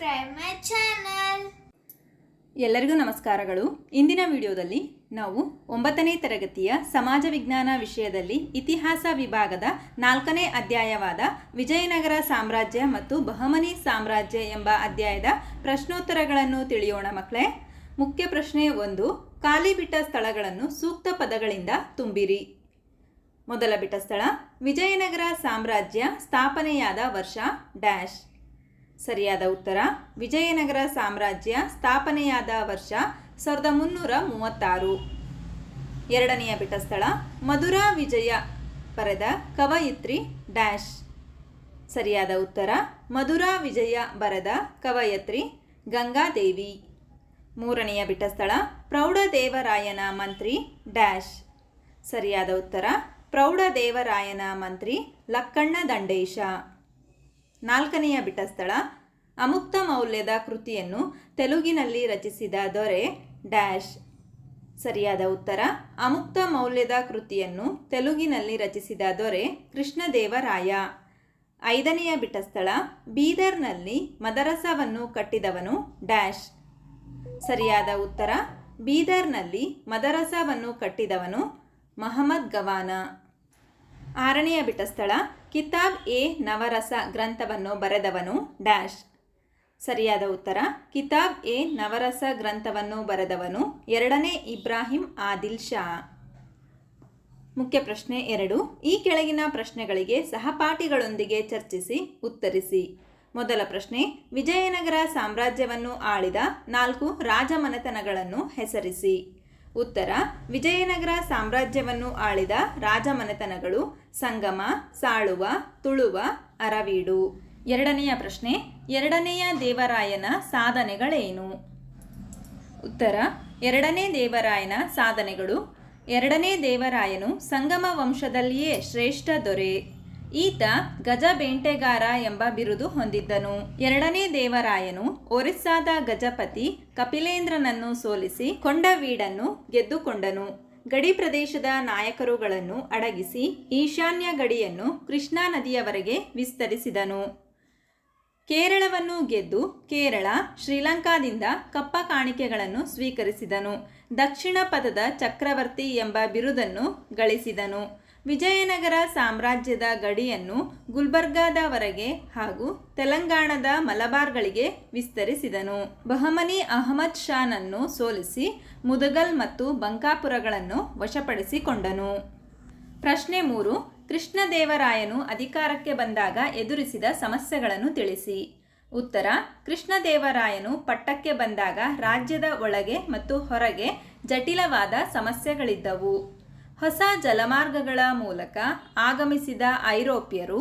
subscribe ಮೈ. ಎಲ್ಲರಿಗೂ ನಮಸ್ಕಾರಗಳು. ಇಂದಿನ ವಿಡಿಯೋದಲ್ಲಿ ನಾವು ಒಂಬತ್ತನೇ ತರಗತಿಯ ಸಮಾಜ ವಿಜ್ಞಾನ ವಿಷಯದಲ್ಲಿ ಇತಿಹಾಸ ವಿಭಾಗದ ನಾಲ್ಕನೇ ಅಧ್ಯಾಯವಾದ ವಿಜಯನಗರ ಸಾಮ್ರಾಜ್ಯ ಮತ್ತು ಬಹಮನಿ ಸಾಮ್ರಾಜ್ಯ ಎಂಬ ಅಧ್ಯಾಯದ ಪ್ರಶ್ನೋತ್ತರಗಳನ್ನು ತಿಳಿಯೋಣ ಮಕ್ಕಳೇ. ಮುಖ್ಯ ಪ್ರಶ್ನೆ ಒಂದು, ಖಾಲಿ ಬಿಟ್ಟ ಸ್ಥಳಗಳನ್ನು ಸೂಕ್ತ ಪದಗಳಿಂದ ತುಂಬಿರಿ. ಮೊದಲ ಬಿಟ್ಟ ಸ್ಥಳ, ವಿಜಯನಗರ ಸಾಮ್ರಾಜ್ಯ ಸ್ಥಾಪನೆಯಾದ ವರ್ಷ ಡ್ಯಾಶ್. ಸರಿಯಾದ ಉತ್ತರ, ವಿಜಯನಗರ ಸಾಮ್ರಾಜ್ಯ ಸ್ಥಾಪನೆಯಾದ ವರ್ಷ ಸಾವಿರದ ಮುನ್ನೂರ ಮೂವತ್ತಾರು. ಎರಡನೆಯ ಬಿಟ್ಟ ಸ್ಥಳ ಮಧುರಾ ವಿಜಯ ಬರೆದ ಕವಯಿತ್ರಿ ಡ್ಯಾಶ್. ಸರಿಯಾದ ಉತ್ತರ, ಮಧುರಾ ವಿಜಯ ಬರೆದ ಕವಯತ್ರಿ ಗಂಗಾದೇವಿ. ಮೂರನೆಯ ಬಿಟ್ಟ ಸ್ಥಳ ಪ್ರೌಢದೇವರಾಯನ ಮಂತ್ರಿ ಡ್ಯಾಶ್. ಸರಿಯಾದ ಉತ್ತರ, ಪ್ರೌಢದೇವರಾಯನ ಮಂತ್ರಿ ಲಕ್ಕಣ್ಣ ದಂಡೇಶ. ನಾಲ್ಕನೆಯ ಬಿಟಸ್ಥಳ. ಅಮುಕ್ತ ಮೌಲ್ಯದ ಕೃತಿಯನ್ನು ತೆಲುಗಿನಲ್ಲಿ ರಚಿಸಿದ ದೊರೆ ಡ್ಯಾಶ್. ಸರಿಯಾದ ಉತ್ತರ. ಅಮುಕ್ತ ಮೌಲ್ಯದ ಕೃತಿಯನ್ನು ತೆಲುಗಿನಲ್ಲಿ ರಚಿಸಿದ ದೊರೆ ಕೃಷ್ಣದೇವರಾಯ. ಐದನೆಯ ಬಿಟಸ್ಥಳ. ಬೀದರ್ನಲ್ಲಿ ಮದರಸವನ್ನು ಕಟ್ಟಿದವನು ಡ್ಯಾಶ್. ಸರಿಯಾದ ಉತ್ತರ. ಬೀದರ್ನಲ್ಲಿ ಮದರಸವನ್ನು ಕಟ್ಟಿದವನು ಮಹಮ್ಮದ್ ಗವಾನ. ಆರನೆಯ ಬಿಟ್ಟ ಸ್ಥಳ ಕಿತಾಬ್ ಎ ನವರಸ ಗ್ರಂಥವನ್ನು ಬರೆದವನು ಡ್ಯಾಶ್. ಸರಿಯಾದ ಉತ್ತರ. ಕಿತಾಬ್ ಎ ನವರಸ ಗ್ರಂಥವನ್ನು ಬರೆದವನು ಎರಡನೇ ಇಬ್ರಾಹಿಂ ಆದಿಲ್ ಶಾ. ಮುಖ್ಯ ಪ್ರಶ್ನೆ ಎರಡು. ಈ ಕೆಳಗಿನ ಪ್ರಶ್ನೆಗಳಿಗೆ ಸಹಪಾಠಿಗಳೊಂದಿಗೆ ಚರ್ಚಿಸಿ ಉತ್ತರಿಸಿ. ಮೊದಲ ಪ್ರಶ್ನೆ. ವಿಜಯನಗರ ಸಾಮ್ರಾಜ್ಯವನ್ನು ಆಳಿದ ನಾಲ್ಕು ರಾಜಮನೆತನಗಳನ್ನು ಹೆಸರಿಸಿ. ಉತ್ತರ, ವಿಜಯನಗರ ಸಾಮ್ರಾಜ್ಯವನ್ನು ಆಳಿದ ರಾಜಮನೆತನಗಳು ಸಂಗಮ, ಸಾಳುವ, ತುಳುವ, ಅರವೀಡು. ಎರಡನೆಯ ಪ್ರಶ್ನೆ, ಎರಡನೆಯ ದೇವರಾಯನ ಸಾಧನೆಗಳೇನು? ಉತ್ತರ, ಎರಡನೇ ದೇವರಾಯನ ಸಾಧನೆಗಳು, ಎರಡನೇ ದೇವರಾಯನು ಸಂಗಮ ವಂಶದಲ್ಲಿಯೇ ಶ್ರೇಷ್ಠ ದೊರೆ. ಈತ ಗಜ ಬೇಂಟೆಗಾರ ಎಂಬ ಬಿರುದು ಹೊಂದಿದ್ದನು. ಎರಡನೇ ದೇವರಾಯನು ಒರಿಸ್ಸಾದ ಗಜಪತಿ ಕಪಿಲೇಂದ್ರನನ್ನು ಸೋಲಿಸಿ ಕೊಂಡವೀಡನ್ನು ಗೆದ್ದುಕೊಂಡನು. ಗಡಿ ಪ್ರದೇಶದ ನಾಯಕರುಗಳನ್ನು ಅಡಗಿಸಿ ಈಶಾನ್ಯ ಗಡಿಯನ್ನು ಕೃಷ್ಣಾ ನದಿಯವರೆಗೆ ವಿಸ್ತರಿಸಿದನು. ಕೇರಳವನ್ನು ಗೆದ್ದು ಕೇರಳ, ಶ್ರೀಲಂಕಾದಿಂದ ಕಪ್ಪ ಕಾಣಿಕೆಗಳನ್ನು ಸ್ವೀಕರಿಸಿದನು. ದಕ್ಷಿಣ ಪದದ ಚಕ್ರವರ್ತಿ ಎಂಬ ಬಿರುದನ್ನು ಗಳಿಸಿದನು. ವಿಜಯನಗರ ಸಾಮ್ರಾಜ್ಯದ ಗಡಿಯನ್ನು ಗುಲ್ಬರ್ಗಾದವರೆಗೆ ಹಾಗೂ ತೆಲಂಗಾಣದ ಮಲಬಾರ್ಗಳಿಗೆ ವಿಸ್ತರಿಸಿದನು. ಬಹಮನಿ ಅಹಮದ್ ಶಾನನ್ನು ಸೋಲಿಸಿ ಮುದಗಲ್ ಮತ್ತು ಬಂಕಾಪುರಗಳನ್ನು ವಶಪಡಿಸಿಕೊಂಡನು. ಪ್ರಶ್ನೆ ಮೂರು, ಕೃಷ್ಣದೇವರಾಯನು ಅಧಿಕಾರಕ್ಕೆ ಬಂದಾಗ ಎದುರಿಸಿದ ಸಮಸ್ಯೆಗಳನ್ನು ತಿಳಿಸಿ. ಉತ್ತರ, ಕೃಷ್ಣದೇವರಾಯನು ಪಟ್ಟಕ್ಕೆ ಬಂದಾಗ ರಾಜ್ಯದ ಒಳಗೆ ಮತ್ತು ಹೊರಗೆ ಜಟಿಲವಾದ ಸಮಸ್ಯೆಗಳಿದ್ದವು. ಹೊಸ ಜಲಮಾರ್ಗಗಳ ಮೂಲಕ ಆಗಮಿಸಿದ ಐರೋಪ್ಯರು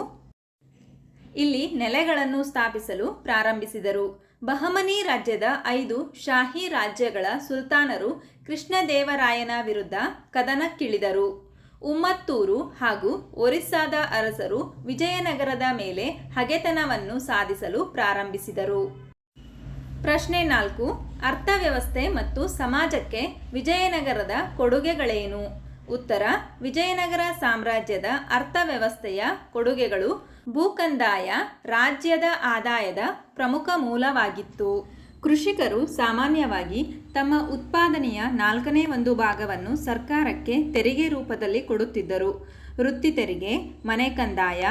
ಇಲ್ಲಿ ನೆಲೆಗಳನ್ನು ಸ್ಥಾಪಿಸಲು ಪ್ರಾರಂಭಿಸಿದರು. ಬಹಮನಿ ರಾಜ್ಯದ ಐದು ಶಾಹಿ ರಾಜ್ಯಗಳ ಸುಲ್ತಾನರು ಕೃಷ್ಣದೇವರಾಯನ ವಿರುದ್ಧ ಕದನಕ್ಕಿಳಿದರು. ಉಮ್ಮತ್ತೂರು ಹಾಗೂ ಒರಿಸ್ಸಾದ ಅರಸರು ವಿಜಯನಗರದ ಮೇಲೆ ಹಗೆತನವನ್ನು ಸಾಧಿಸಲು ಪ್ರಾರಂಭಿಸಿದರು. ಪ್ರಶ್ನೆ ನಾಲ್ಕು, ಅರ್ಥವ್ಯವಸ್ಥೆ ಮತ್ತು ಸಮಾಜಕ್ಕೆ ವಿಜಯನಗರದ ಕೊಡುಗೆಗಳೇನು? ಉತ್ತರ, ವಿಜಯನಗರ ಸಾಮ್ರಾಜ್ಯದ ಅರ್ಥವ್ಯವಸ್ಥೆಯ ಕೊಡುಗೆಗಳು ಭೂಕಂದಾಯ ರಾಜ್ಯದ ಆದಾಯದ ಪ್ರಮುಖ ಮೂಲವಾಗಿತ್ತು. ಕೃಷಿಕರು ಸಾಮಾನ್ಯವಾಗಿ ತಮ್ಮ ಉತ್ಪಾದನೆಯ ನಾಲ್ಕನೇ ಒಂದು ಭಾಗವನ್ನು ಸರ್ಕಾರಕ್ಕೆ ತೆರಿಗೆ ರೂಪದಲ್ಲಿ ಕೊಡುತ್ತಿದ್ದರು. ವೃತ್ತಿ ತೆರಿಗೆ, ಮನೆ ಕಂದಾಯ,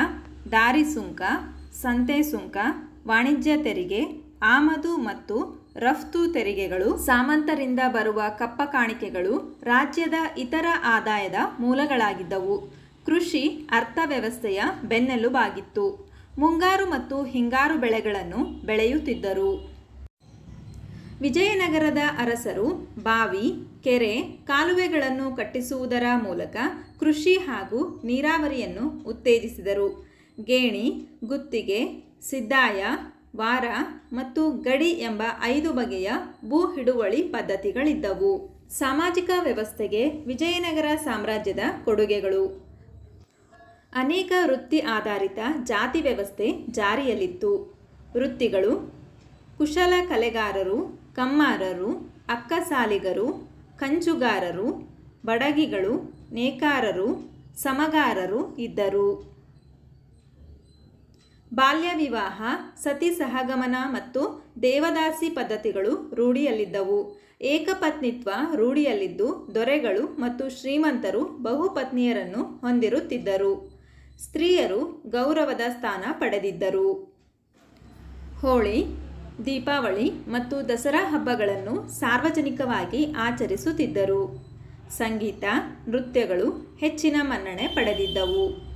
ದಾರಿ ಸುಂಕ, ಸಂತೆ ಸುಂಕ, ವಾಣಿಜ್ಯ ತೆರಿಗೆ, ಆಮದು ಮತ್ತು ರಫ್ತು ತೆರಿಗೆಗಳು, ಸಾಮಂತರಿಂದ ಬರುವ ಕಪ್ಪ ಕಾಣಿಕೆಗಳು ರಾಜ್ಯದ ಇತರ ಆದಾಯದ ಮೂಲಗಳಾಗಿದ್ದವು. ಕೃಷಿ, ಅರ್ಥವ್ಯವಸ್ಥೆಯ ಬೆನ್ನೆಲುಬಾಗಿತ್ತು. ಮುಂಗಾರು ಮತ್ತು ಹಿಂಗಾರು ಬೆಳೆಗಳನ್ನು ಬೆಳೆಯುತ್ತಿದ್ದರು. ವಿಜಯನಗರದ ಅರಸರು ಬಾವಿ, ಕೆರೆ, ಕಾಲುವೆಗಳನ್ನು ಕಟ್ಟಿಸುವುದರ ಮೂಲಕ ಕೃಷಿ ಹಾಗೂ ನೀರಾವರಿಯನ್ನು ಉತ್ತೇಜಿಸಿದರು. ಗೇಣಿ, ಗುತ್ತಿಗೆ, ಸಿದ್ದಾಯ ವಾರ ಮತ್ತು ಗಡಿ ಎಂಬ ಐದು ಬಗೆಯ ಭೂ ಹಿಡುವಳಿ ಪದ್ಧತಿಗಳಿದ್ದವು. ಸಾಮಾಜಿಕ ವ್ಯವಸ್ಥೆಗೆ ವಿಜಯನಗರ ಸಾಮ್ರಾಜ್ಯದ ಕೊಡುಗೆಗಳು. ಅನೇಕ ವೃತ್ತಿ ಆಧಾರಿತ ಜಾತಿ ವ್ಯವಸ್ಥೆ ಜಾರಿಯಲ್ಲಿತ್ತು. ವೃತ್ತಿಗಳು ಕುಶಲ ಕಲೆಗಾರರು, ಕಮ್ಮಾರರು, ಅಕ್ಕಸಾಲಿಗರು ಕಂಚುಗಾರರು ಬಡಗಿಗಳು, ನೇಕಾರರು, ಸಮಗಾರರು ಇದ್ದರು. ಬಾಲ್ಯ ವಿವಾಹ, ಸತಿ ಸಹಗಮನ ಮತ್ತು ದೇವದಾಸಿ ಪದ್ಧತಿಗಳು ರೂಢಿಯಲ್ಲಿದ್ದವು. ಏಕಪತ್ನಿತ್ವ ರೂಢಿಯಲ್ಲಿದ್ದು, ದೊರೆಗಳು ಮತ್ತು ಶ್ರೀಮಂತರು ಬಹುಪತ್ನಿಯರನ್ನು ಹೊಂದಿರುತ್ತಿದ್ದರು. ಸ್ತ್ರೀಯರು ಗೌರವದ ಸ್ಥಾನ ಪಡೆದಿದ್ದರು. ಹೋಳಿ, ದೀಪಾವಳಿ ಮತ್ತು ದಸರಾ ಹಬ್ಬಗಳನ್ನು ಸಾರ್ವಜನಿಕವಾಗಿ ಆಚರಿಸುತ್ತಿದ್ದರು. ಸಂಗೀತ, ನೃತ್ಯಗಳು ಹೆಚ್ಚಿನ ಮನ್ನಣೆ ಪಡೆದಿದ್ದವು.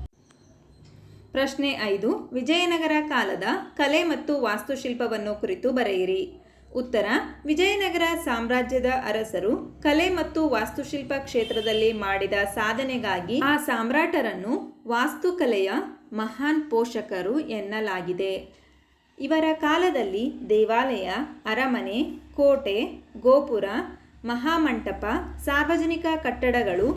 ಪ್ರಶ್ನೆ ಐದು, ವಿಜಯನಗರ ಕಾಲದ ಕಲೆ ಮತ್ತು ವಾಸ್ತುಶಿಲ್ಪವನ್ನು ಕುರಿತು ಬರೆಯಿರಿ. ಉತ್ತರ, ವಿಜಯನಗರ ಸಾಮ್ರಾಜ್ಯದ ಅರಸರು ಕಲೆ ಮತ್ತು ವಾಸ್ತುಶಿಲ್ಪ ಕ್ಷೇತ್ರದಲ್ಲಿ ಮಾಡಿದ ಸಾಧನೆಗಾಗಿ ಆ ಸಾಮ್ರಾಟರನ್ನು ವಾಸ್ತುಕಲೆಯ ಮಹಾನ್ ಪೋಷಕರು ಎನ್ನಲಾಗಿದೆ. ಇವರ ಕಾಲದಲ್ಲಿ ದೇವಾಲಯ, ಅರಮನೆ, ಕೋಟೆ, ಗೋಪುರ, ಮಹಾಮಂಟಪ, ಸಾರ್ವಜನಿಕ ಕಟ್ಟಡಗಳು,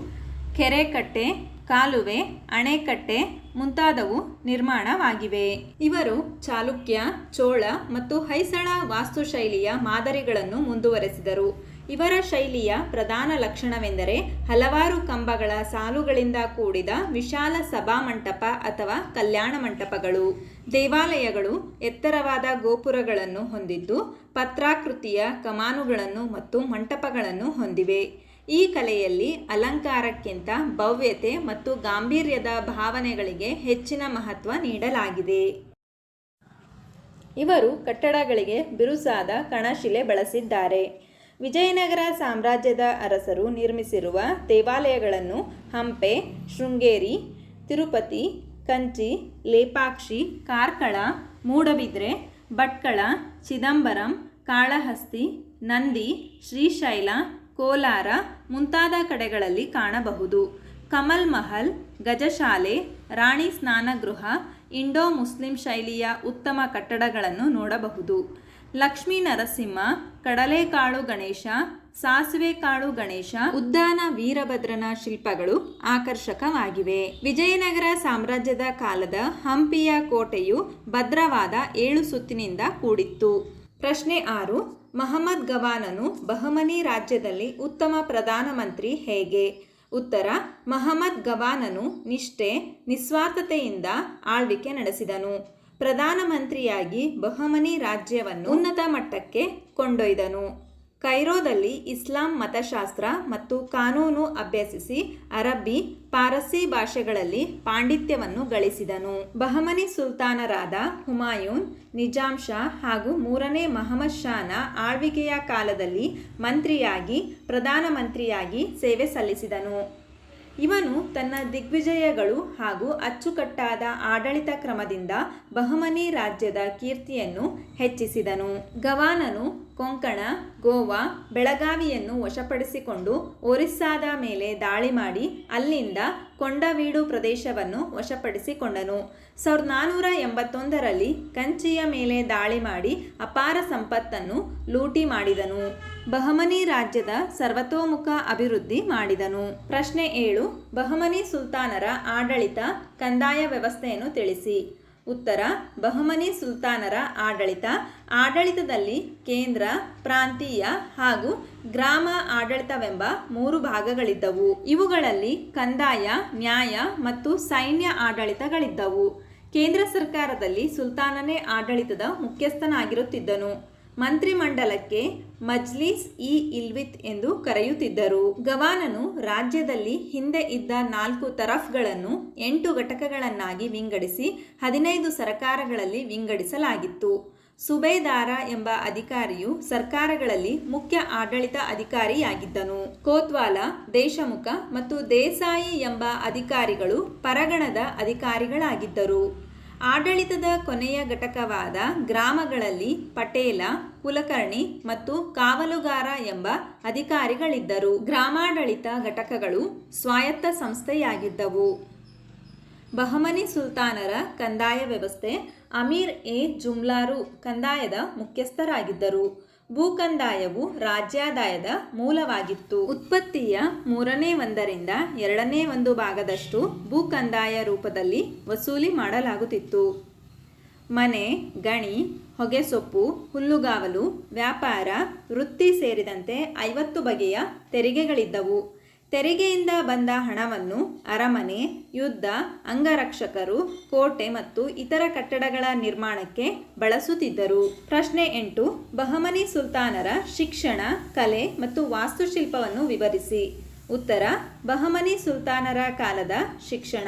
ಕೆರೆಕಟ್ಟೆ ಕಾಲುವೆ, ಅಣೆಕಟ್ಟೆ ಮುಂತಾದವು ನಿರ್ಮಾಣವಾಗಿವೆ. ಇವರು ಚಾಲುಕ್ಯ, ಚೋಳ ಮತ್ತು ಹೊಯ್ಸಳ ವಾಸ್ತುಶೈಲಿಯ ಮಾದರಿಗಳನ್ನು ಮುಂದುವರೆಸಿದರು. ಇವರ ಶೈಲಿಯ ಪ್ರಧಾನ ಲಕ್ಷಣವೆಂದರೆ ಹಲವಾರು ಕಂಬಗಳ ಸಾಲುಗಳಿಂದ ಕೂಡಿದ ವಿಶಾಲ ಸಭಾಮಂಟಪ ಅಥವಾ ಕಲ್ಯಾಣ ಮಂಟಪಗಳು. ದೇವಾಲಯಗಳು ಎತ್ತರವಾದ ಗೋಪುರಗಳನ್ನು ಹೊಂದಿದ್ದು, ಪತ್ರಾಕೃತಿಯ ಕಮಾನುಗಳನ್ನು ಮತ್ತು ಮಂಟಪಗಳನ್ನು ಹೊಂದಿವೆ. ಈ ಕಲೆಯಲ್ಲಿ ಅಲಂಕಾರಕ್ಕಿಂತ ಭವ್ಯತೆ ಮತ್ತು ಗಾಂಭೀರ್ಯದ ಭಾವನೆಗಳಿಗೆ ಹೆಚ್ಚಿನ ಮಹತ್ವ ನೀಡಲಾಗಿದೆ. ಇವರು ಕಟ್ಟಡಗಳಿಗೆ ಬಿರುಸಾದ ಕಣಶಿಲೆ ಬಳಸಿದ್ದಾರೆ. ವಿಜಯನಗರ ಸಾಮ್ರಾಜ್ಯದ ಅರಸರು ನಿರ್ಮಿಸಿರುವ ದೇವಾಲಯಗಳನ್ನು ಹಂಪೆ, ಶೃಂಗೇರಿ, ತಿರುಪತಿ, ಕಂಚಿ, ಲೇಪಾಕ್ಷಿ, ಕಾರ್ಕಳ, ಮೂಡಬಿದ್ರೆ, ಭಟ್ಕಳ, ಚಿದಂಬರಂ, ಕಾಳಹಸ್ತಿ, ನಂದಿ, ಶ್ರೀಶೈಲ ಕೋಲಾರ ಮುಂತಾದ ಕಡೆಗಳಲ್ಲಿ ಕಾಣಬಹುದು. ಕಮಲ್ ಮಹಲ್, ಗಜಶಾಲೆ, ರಾಣಿ ಸ್ನಾನಗೃಹ, ಇಂಡೋ ಮುಸ್ಲಿಂ ಶೈಲಿಯ ಉತ್ತಮ ಕಟ್ಟಡಗಳನ್ನು ನೋಡಬಹುದು. ಲಕ್ಷ್ಮೀ ನರಸಿಂಹ, ಕಡಲೆಕಾಳು ಗಣೇಶ, ಸಾಸಿವೆ ಕಾಳು ಗಣೇಶ ಉದ್ದಾನ ವೀರಭದ್ರನ ಶಿಲ್ಪಗಳು ಆಕರ್ಷಕವಾಗಿವೆ. ವಿಜಯನಗರ ಸಾಮ್ರಾಜ್ಯದ ಕಾಲದ ಹಂಪಿಯ ಕೋಟೆಯು ಭದ್ರವಾದ ಏಳು ಸುತ್ತಿನಿಂದ ಕೂಡಿತ್ತು. ಪ್ರಶ್ನೆ ಆರು ಮಹಮ್ಮದ್ ಗವಾನನು ಬಹಮನಿ ರಾಜ್ಯದಲ್ಲಿ ಉತ್ತಮ ಪ್ರಧಾನಮಂತ್ರಿ ಹೇಗೆ? ಉತ್ತರ, ಮಹಮ್ಮದ್ ಗವಾನನು ನಿಷ್ಠೆ, ನಿಸ್ವಾರ್ಥತೆಯಿಂದ ಆಳ್ವಿಕೆ ನಡೆಸಿದನು. ಪ್ರಧಾನಮಂತ್ರಿಯಾಗಿ ಬಹಮನಿ ರಾಜ್ಯವನ್ನು ಉನ್ನತ ಮಟ್ಟಕ್ಕೆ ಕೊಂಡೊಯ್ದನು. ಕೈರೋದಲ್ಲಿ ಇಸ್ಲಾಂ ಮತಶಾಸ್ತ್ರ ಮತ್ತು ಕಾನೂನು ಅಭ್ಯಸಿಸಿ ಅರಬ್ಬಿ ಪಾರಸಿ ಭಾಷೆಗಳಲ್ಲಿ ಪಾಂಡಿತ್ಯವನ್ನು ಗಳಿಸಿದನು. ಬಹಮನಿ ಸುಲ್ತಾನರಾದ ಹುಮಾಯೂನ್, ನಿಜಾಂ ಶಾ ಹಾಗೂ ಮೂರನೇ ಮಹಮ್ಮದ್ ಶಾನ ಆಳ್ವಿಕೆಯ ಕಾಲದಲ್ಲಿ ಮಂತ್ರಿಯಾಗಿ, ಪ್ರಧಾನಮಂತ್ರಿಯಾಗಿ ಸೇವೆ ಸಲ್ಲಿಸಿದನು. ಇವನು ತನ್ನ ದಿಗ್ವಿಜಯಗಳು ಹಾಗೂ ಅಚ್ಚುಕಟ್ಟಾದ ಆಡಳಿತ ಕ್ರಮದಿಂದ ಬಹಮನಿ ರಾಜ್ಯದ ಕೀರ್ತಿಯನ್ನು ಹೆಚ್ಚಿಸಿದನು. ಗವಾನನು ಕೊಂಕಣ, ಗೋವಾ, ಬೆಳಗಾವಿಯನ್ನು ವಶಪಡಿಸಿಕೊಂಡು ಒರಿಸ್ಸಾದ ಮೇಲೆ ದಾಳಿ ಮಾಡಿ ಅಲ್ಲಿಂದ ಕೊಂಡವೀಡು ಪ್ರದೇಶವನ್ನು ವಶಪಡಿಸಿಕೊಂಡನು. ಸಾವಿರದ ನಾನ್ನೂರ ಎಂಬತ್ತೊಂದರಲ್ಲಿ ಕಂಚಿಯ ಮೇಲೆ ದಾಳಿ ಮಾಡಿ ಅಪಾರ ಸಂಪತ್ತನ್ನು ಲೂಟಿ ಮಾಡಿದನು. ಬಹಮನಿ ರಾಜ್ಯದ ಸರ್ವತೋಮುಖ ಅಭಿವೃದ್ಧಿ ಮಾಡಿದನು. ಪ್ರಶ್ನೆ ಏಳು, ಬಹಮನಿ ಸುಲ್ತಾನರ ಆಡಳಿತ ಕಂದಾಯ ವ್ಯವಸ್ಥೆಯನ್ನು ತಿಳಿಸಿ. ಉತ್ತರ, ಬಹಮನಿ ಸುಲ್ತಾನರ ಆಡಳಿತ. ಆಡಳಿತದಲ್ಲಿ ಕೇಂದ್ರ, ಪ್ರಾಂತೀಯ ಹಾಗೂ ಗ್ರಾಮ ಆಡಳಿತವೆಂಬ ಮೂರು ಭಾಗಗಳಿದ್ದವು. ಇವುಗಳಲ್ಲಿ ಕಂದಾಯ, ನ್ಯಾಯ ಮತ್ತು ಸೈನ್ಯ ಆಡಳಿತಗಳಿದ್ದವು. ಕೇಂದ್ರ ಸರ್ಕಾರದಲ್ಲಿ ಸುಲ್ತಾನನೇ ಆಡಳಿತದ ಮುಖ್ಯಸ್ಥನಾಗಿರುತ್ತಿದ್ದನು. ಮಂತ್ರಿಮಂಡಲಕ್ಕೆ ಮಜ್ಲಿಸ್ ಇ ಇಲ್ವಿತ್ ಎಂದು ಕರೆಯುತ್ತಿದ್ದರು. ಗವಾನನು ರಾಜ್ಯದಲ್ಲಿ ಹಿಂದೆ ಇದ್ದ ನಾಲ್ಕು ತರಫ್ಗಳನ್ನು ಎಂಟು ಘಟಕಗಳನ್ನಾಗಿ ವಿಂಗಡಿಸಿ ಹದಿನೈದು ಸರಕಾರಗಳಲ್ಲಿ ವಿಂಗಡಿಸಲಾಗಿತ್ತು. ಸುಬೇದಾರ ಎಂಬ ಅಧಿಕಾರಿಯು ಸರ್ಕಾರಗಳಲ್ಲಿ ಮುಖ್ಯ ಆಡಳಿತ ಅಧಿಕಾರಿಯಾಗಿದ್ದನು. ಕೋತ್ವಾಲ, ದೇಶಮುಖ ಮತ್ತು ದೇಸಾಯಿ ಎಂಬ ಅಧಿಕಾರಿಗಳು ಪರಗಣದ ಅಧಿಕಾರಿಗಳಾಗಿದ್ದರು. ಆಡಳಿತದ ಕೊನೆಯ ಘಟಕವಾದ ಗ್ರಾಮಗಳಲ್ಲಿ ಪಟೇಲ, ಕುಲಕರ್ಣಿ ಮತ್ತು ಕಾವಲುಗಾರ ಎಂಬ ಅಧಿಕಾರಿಗಳಿದ್ದರು. ಗ್ರಾಮಾಡಳಿತ ಘಟಕಗಳು ಸ್ವಾಯತ್ತ ಸಂಸ್ಥೆಯಾಗಿದ್ದವು. ಬಹಮನಿ ಸುಲ್ತಾನರ ಕಂದಾಯ ವ್ಯವಸ್ಥೆ ಅಮೀರ್ ಎ. ಜುಮ್ಲಾರು ಕಂದಾಯದ ಮುಖ್ಯಸ್ಥರಾಗಿದ್ದರು. ಭೂಕಂದಾಯವು ರಾಜ್ಯಾದಾಯದ ಮೂಲವಾಗಿತ್ತು. ಉತ್ಪತ್ತಿಯ ಮೂರನೇ ಒಂದರಿಂದ ಎರಡನೇ ಒಂದು ಭಾಗದಷ್ಟು ಭೂಕಂದಾಯ ರೂಪದಲ್ಲಿ ವಸೂಲಿ ಮಾಡಲಾಗುತ್ತಿತ್ತು. ಮನೆ, ಗಣಿ, ಹೊಗೆಸೊಪ್ಪು, ಹುಲ್ಲುಗಾವಲು, ವ್ಯಾಪಾರ, ವೃತ್ತಿ ಸೇರಿದಂತೆ ಐವತ್ತು ಬಗೆಯ ತೆರಿಗೆಗಳಿದ್ದವು. ತೆರಿಗೆಯಿಂದ ಬಂದ ಹಣವನ್ನು ಅರಮನೆ, ಯುದ್ಧ, ಅಂಗರಕ್ಷಕರು, ಕೋಟೆ ಮತ್ತು ಇತರ ಕಟ್ಟಡಗಳ ನಿರ್ಮಾಣಕ್ಕೆ ಬಳಸುತ್ತಿದ್ದರು. ಪ್ರಶ್ನೆ ಎಂಟು, ಬಹಮನಿ ಸುಲ್ತಾನರ ಶಿಕ್ಷಣ, ಕಲೆ ಮತ್ತು ವಾಸ್ತುಶಿಲ್ಪವನ್ನು ವಿವರಿಸಿ. ಉತ್ತರ, ಬಹಮನಿ ಸುಲ್ತಾನರ ಕಾಲದ ಶಿಕ್ಷಣ,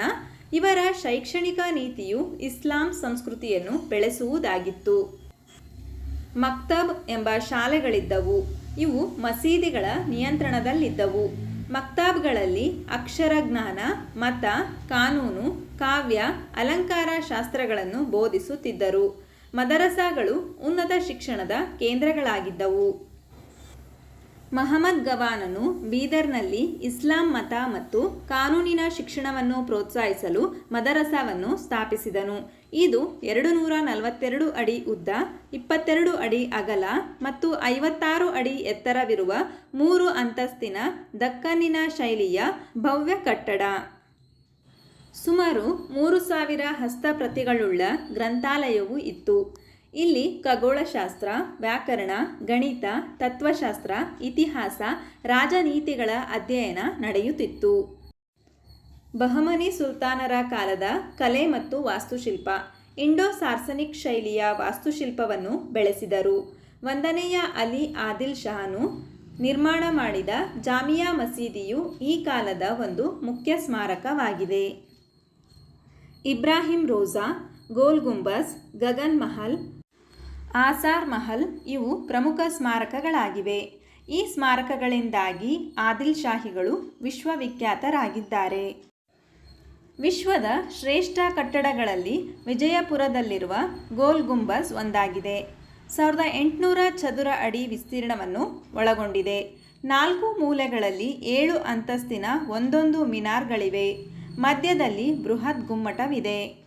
ಇವರ ಶೈಕ್ಷಣಿಕ ನೀತಿಯು ಇಸ್ಲಾಂ ಸಂಸ್ಕೃತಿಯನ್ನು ಬೆಳೆಸುವುದಾಗಿತ್ತು. ಮಕ್ತಬ್ ಎಂಬ ಶಾಲೆಗಳಿದ್ದವು. ಇವು ಮಸೀದಿಗಳ ನಿಯಂತ್ರಣದಲ್ಲಿದ್ದವು. ಮಕ್ತಾಬ್ಗಳಲ್ಲಿ ಅಕ್ಷರ ಜ್ಞಾನ ಮತ ಕಾನೂನು ಕಾವ್ಯ ಅಲಂಕಾರ ಶಾಸ್ತ್ರಗಳನ್ನು ಬೋಧಿಸುತ್ತಿದ್ದರು. ಮದರಸಾಗಳು ಉನ್ನತ ಶಿಕ್ಷಣದ ಕೇಂದ್ರಗಳಾಗಿದ್ದವು. ಮಹಮ್ಮದ್ ಗವಾನನು ಬೀದರ್ನಲ್ಲಿ ಇಸ್ಲಾಂ ಮತ ಮತ್ತು ಕಾನೂನಿನ ಶಿಕ್ಷಣವನ್ನು ಪ್ರೋತ್ಸಾಹಿಸಲು ಮದರಸಾವನ್ನು ಸ್ಥಾಪಿಸಿದನು. ಇದು ಎರಡು ನೂರ ನಲವತ್ತೆರಡು ಅಡಿ ಉದ್ದ, ಇಪ್ಪತ್ತೆರಡು ಅಡಿ ಅಗಲ ಮತ್ತು ಐವತ್ತಾರು ಅಡಿ ಎತ್ತರವಿರುವ ಮೂರು ಅಂತಸ್ತಿನ ದಕ್ಕನ್ನಿನ ಶೈಲಿಯ ಭವ್ಯ ಕಟ್ಟಡ. ಸುಮಾರು ಮೂರು ಸಾವಿರ ಹಸ್ತಪ್ರತಿಗಳುಳ್ಳ ಗ್ರಂಥಾಲಯವೂ ಇತ್ತು. ಇಲ್ಲಿ ಖಗೋಳಶಾಸ್ತ್ರ, ವ್ಯಾಕರಣ, ಗಣಿತ, ತತ್ವಶಾಸ್ತ್ರ, ಇತಿಹಾಸ, ರಾಜನೀತಿಗಳ ಅಧ್ಯಯನ ನಡೆಯುತ್ತಿತ್ತು. ಬಹಮನಿ ಸುಲ್ತಾನರ ಕಾಲದ ಕಲೆ ಮತ್ತು ವಾಸ್ತುಶಿಲ್ಪ. ಇಂಡೋ ಸಾರ್ಸನಿಕ್ ಶೈಲಿಯ ವಾಸ್ತುಶಿಲ್ಪವನ್ನು ಬೆಳೆಸಿದರು. ಒಂದನೆಯ ಅಲಿ ಆದಿಲ್ ಶಹಾನು ನಿರ್ಮಾಣ ಮಾಡಿದ ಜಾಮಿಯಾ ಮಸೀದಿಯು ಈ ಕಾಲದ ಒಂದು ಮುಖ್ಯ ಸ್ಮಾರಕವಾಗಿದೆ. ಇಬ್ರಾಹಿಂ ರೋಜಾ, ಗೋಲ್ ಗುಂಬಸ್ ಗಗನ್ ಮಹಲ್ ಆಸಾರ್ ಮಹಲ್ ಇವು ಪ್ರಮುಖ ಸ್ಮಾರಕಗಳಾಗಿವೆ. ಈ ಸ್ಮಾರಕಗಳಿಂದಾಗಿ ಆದಿಲ್ ಶಾಹಿಗಳು ವಿಶ್ವವಿಖ್ಯಾತರಾಗಿದ್ದಾರೆ. ವಿಶ್ವದ ಶ್ರೇಷ್ಠ ಕಟ್ಟಡಗಳಲ್ಲಿ ವಿಜಯಪುರದಲ್ಲಿರುವ ಗೋಲ್ ಗುಂಬಸ್ ಒಂದಾಗಿದೆ. ಸಾವಿರದ ಎಂಟುನೂರ ಚದುರ ಅಡಿ ವಿಸ್ತೀರ್ಣವನ್ನು ಒಳಗೊಂಡಿದೆ. ನಾಲ್ಕು ಮೂಲೆಗಳಲ್ಲಿ ಏಳು ಅಂತಸ್ತಿನ ಒಂದೊಂದು ಮಿನಾರ್ಗಳಿವೆ. ಮಧ್ಯದಲ್ಲಿ ಬೃಹತ್ ಗುಮ್ಮಟವಿದೆ.